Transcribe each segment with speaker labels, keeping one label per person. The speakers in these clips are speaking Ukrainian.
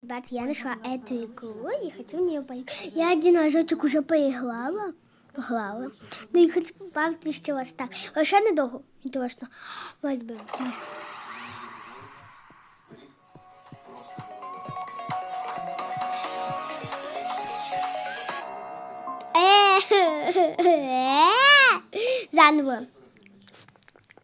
Speaker 1: Ребят, я нашла эту игру и хочу в нее поиграть. Я один разочек уже поиграла. Пограла. Ну і хочу побавити ще вас так. Лише недовго. Інтересно. Мать. Е, Заново.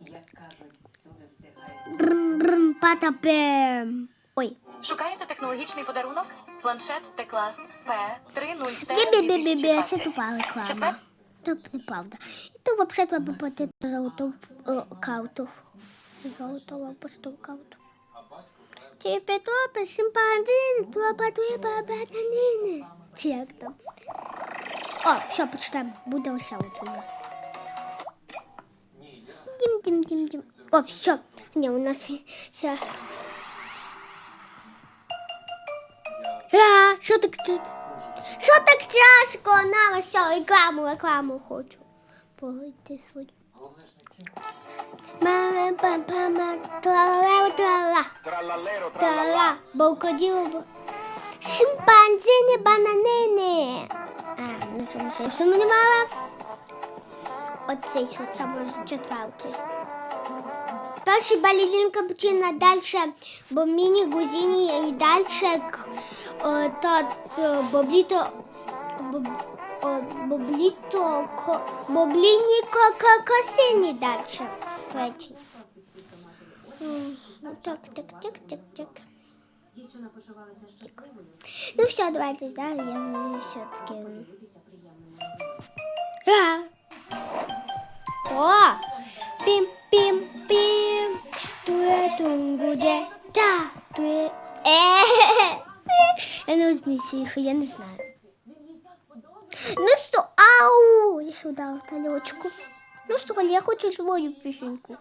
Speaker 2: Як кажуть, всюди встигає.
Speaker 1: Брм-брм, Патапем. Ой.
Speaker 3: Шукаєте технологічний подарунок? Планшет T-Class P30T
Speaker 1: Бі-бі-бі-бі-бі, це тупа
Speaker 3: 2020.
Speaker 1: реклама. Це неправда. І то взагалі треба платити золоту карту. Золоту апостол карту. Тіпі топи, шимпанзин, топа твіпа бананини. Чи як там? О, все, почитаємо. Буде весело дім, дім. О, все. Ні, у нас ще... А, що так чути? Що так тяжко? На, все, рекламу, рекламу хочу. Погойте свою. Мама, папа, ма, тра-ла, тра-ла.
Speaker 4: Тралалеро,
Speaker 1: Тра-ла, бокоділо, бо... Шимпанзини, бананини. А, ну що, ще все не мала? Оцей, от саме з Короче, балерин капучино дальше бомбини гузини и дальше э, тот э, баблито боб, э, боблито ко, боблини ко, ко, косини дальше. Давайте. Так, так, так, так, так. Ну все, давайте далі, я не все-таки. О! Тунгуде. Та туе. Е. Я не розумію їх, я не знаю. Ну що, ау! Я сюди в тарілочку. Ну що, я хочу свою пісеньку.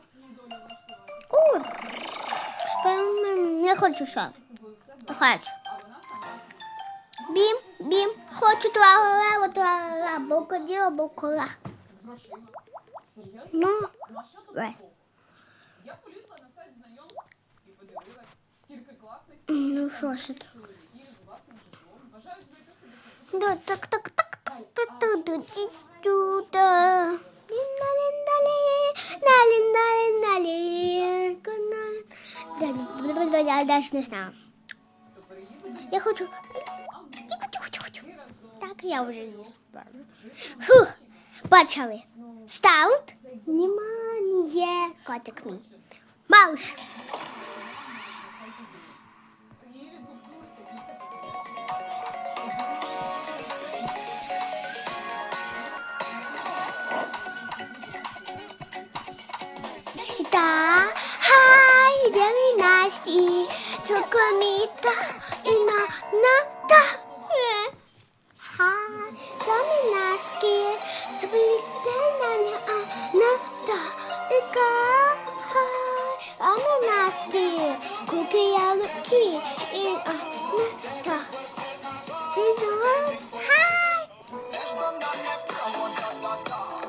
Speaker 1: О! Не хочу що. Хочу. Бім, бім, хочу туалево, туалево, бокоділо, бокола. Ну, Ну, що це?
Speaker 5: собі
Speaker 1: Да, так, так, так, так, так, кона. Да, да, да, Я далі не знаю. Я хочу... Тихо, тихо, тихо. Так, я вже не справлю. Фух, почали. Старт. Внимание, котик мій. Мауш. Very nasty, цукоміта і на, на, та. Хай, very nasty, цукоміта на, на, а, на, та. І ка, хай, very nasty, куки я луки і, а, на, та. І на, хай.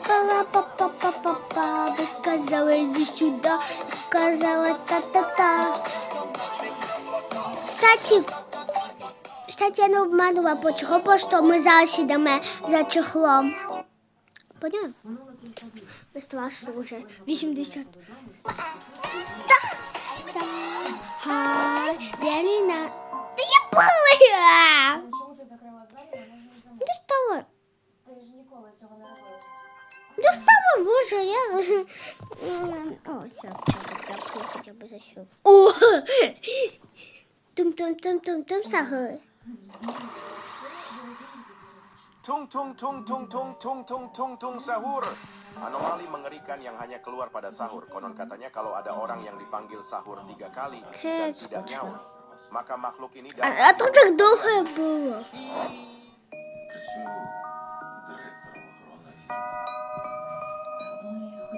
Speaker 1: Па-па-па-па-па-па, ви сказали іди сюди, сказала та-та-та. Кстати, кстати, я не обманула, по чого просто ми зараз йдемо за чехлом. Поняв? Ми страшно вже 80. Хай, Діаніна. Та я була!
Speaker 2: Ти.
Speaker 1: Достала.
Speaker 2: Ти ж ніколи цього не робила.
Speaker 1: Достала, боже, я... О, все, дякую хоча б за що. О! Тум-тум-тум-тум-тум сагли.
Speaker 4: Tung tung tung tung tung tung tung tung tung sahur. Anomali mengerikan yang hanya keluar pada sahur. Konon katanya kalau ada orang yang dipanggil sahur tiga kali dan
Speaker 1: Це
Speaker 4: tidak
Speaker 1: скучно.
Speaker 4: nyawa, maka makhluk ini
Speaker 1: А,
Speaker 4: dapat
Speaker 1: а то так довго було.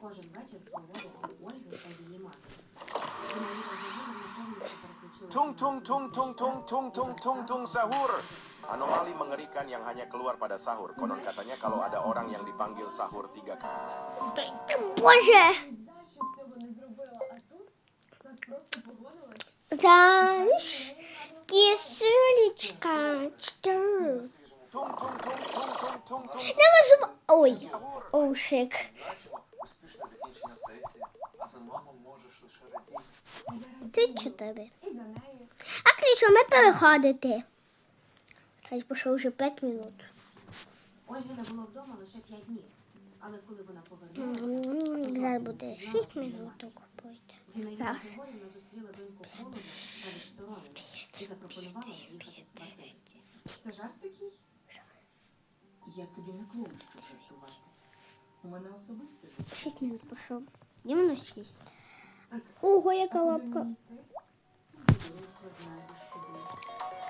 Speaker 6: кожен вечір проводить у Ольги та її матері. Журналіста Загородна повністю переключилася
Speaker 4: Tung
Speaker 6: на
Speaker 4: tung tung tung tung tung tung tung tung sahur. Anomali mengerikan yang hanya keluar pada sahur. Konon katanya kalau ada orang yang dipanggil sahur tiga kali.
Speaker 1: Боже!
Speaker 5: Ні за що цього не зробила, а тут так просто погодилась.
Speaker 1: Знаєш, кисулечка, чотири.
Speaker 4: Tung tung tung tung tung tung tung
Speaker 1: Не можу... Ой,
Speaker 4: sahur.
Speaker 1: оушик.
Speaker 7: 24. А
Speaker 1: кричу, ми переходити. Хай пішов вже 5 минут.
Speaker 6: Ольга не була вдома лише 5 днів. Але коли вона повернулася,
Speaker 1: ну, зараз буде 6 минуток.
Speaker 6: Зінаїда Григорівна зустріла доньку Полу на ресторані і запропонувала з'їхати сватати.
Speaker 5: Це жарт такий?
Speaker 2: Я тобі не клоун, щоб жартувати. У мене особисте життя.
Speaker 1: Шість минут пішов. Дім
Speaker 2: на.
Speaker 1: Ого, яка лапка.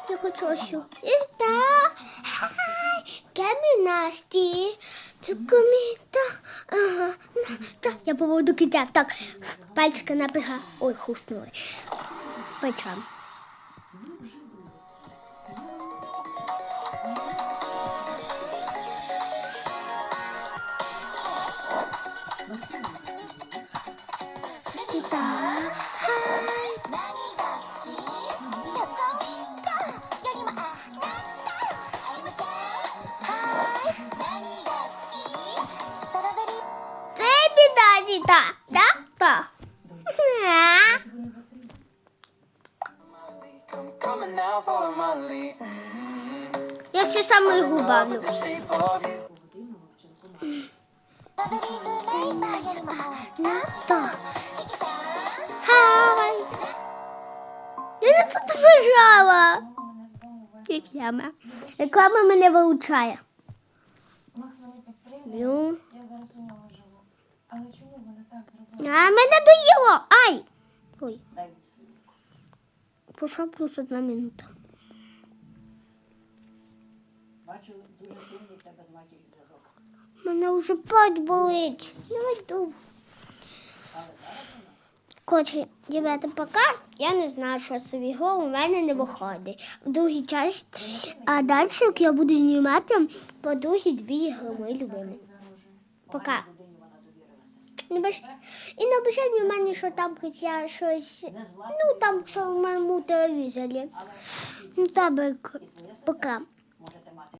Speaker 1: Я хочу ощу. Іта. Кемі Насті. Цукуміта. Ага. Я поводу кидя. Так, пальчика напряга. Ой, хуснули. Пальчиком. Сзади, да.
Speaker 8: Да? Да.
Speaker 1: Я все саме
Speaker 6: їх убавлю.
Speaker 1: Нато. Хавай. Я не тут лежала. Реклама. Реклама мене вилучає.
Speaker 5: Макс мене підтримує.
Speaker 1: Ну.
Speaker 5: Я зараз у нього живу. Але чому вона так зробила?
Speaker 1: А мене доїло. Ай. Ой.
Speaker 2: Дай
Speaker 1: плюс одна минута.
Speaker 2: Бачу, дуже сильний в тебе з матір'ю зв'язок.
Speaker 1: Мене вже плоть болить. Не йду. Коротше, ребята, поки я не знаю, що це відео у мене не виходить. В другій часті, а далі я буду знімати по другій дві ігри мої любимі. Пока. Не бачите? І в мене, що там хоча щось, ну там, що в моєму телевізорі. Ну, там Пока.